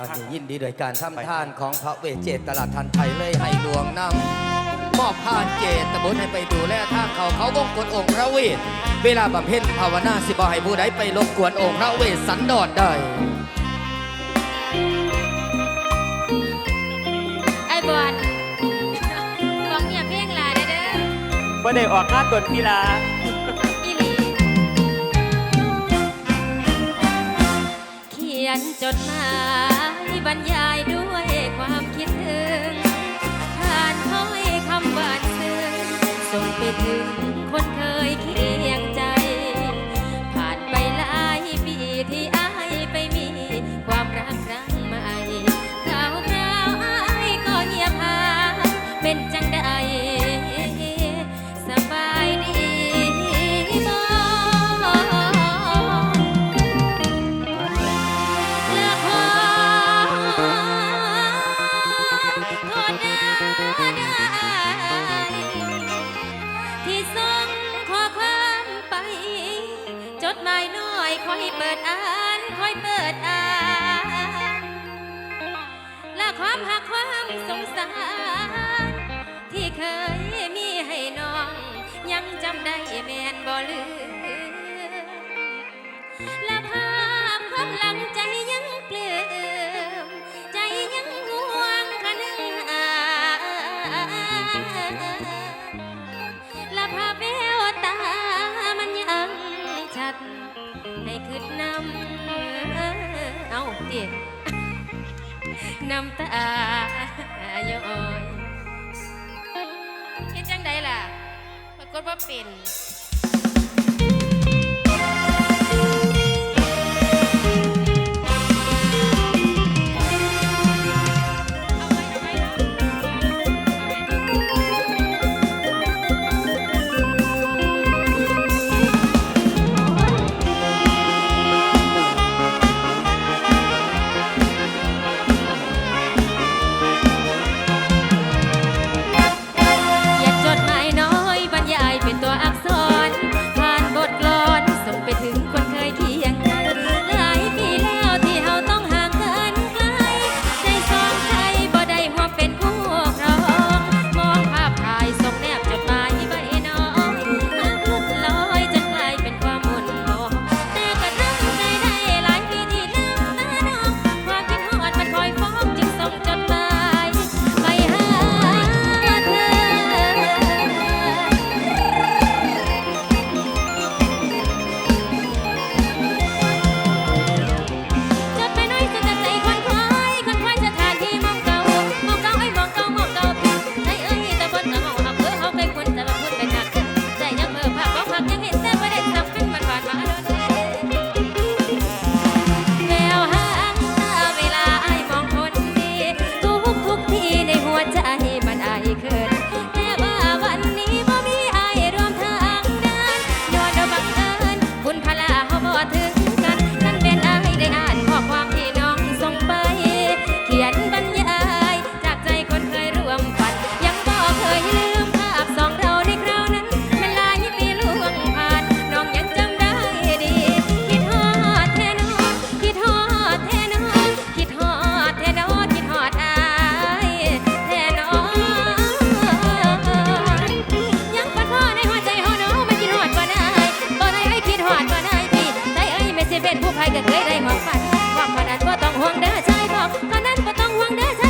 ตอนนี้ยินดีโดวยการทำทานของพระเวทเจตตลาดทันไทยเลยให้หลวงนำมอบผ่านเจตบุญให้ไปดูแลทางเขาเขาวงกลองค์พระเวทเวลาบำเพ็ญภาวนาสิบอให้ผู้ใดไปรบกวนองค์พระเวทสันดอนได้ไอ้บอลบอกเนี่ยเพลงลาเด้อเด้อบ่ได้ออกงานดนกีฬาอีหลีเขียนจดหมายบ รรยายด้วยความคิดถึงผ่านถ้อยคำหวานซึ้งส่งไปถึงคนเคยเคียงใจ ผ่านไปหลายปีที่อายไปมีความรักครั้งใหม่ข่าวคราวอายก็เงียบหายเป็นจัง สารที่เคยมีให้น้อง ยังจำได้แม่นบ่ลืมและภาพความหลังใจยังเปลือมใจยังห่วงคะนึงหาและภาพแววตามันยังชัด ให้ขึ้นนำเอาเตี๋ยน้ำตา ย้อยเฮ็ดจังไดล่ะปรากฏว่าเป็น สิเป็นผู้ภัยก็เคยได้หมองฝันว่าคนนั้นบ่ต้องห่วงเด้อชายบอกคนนั้นบ่ต้องห่วงเด้อชาย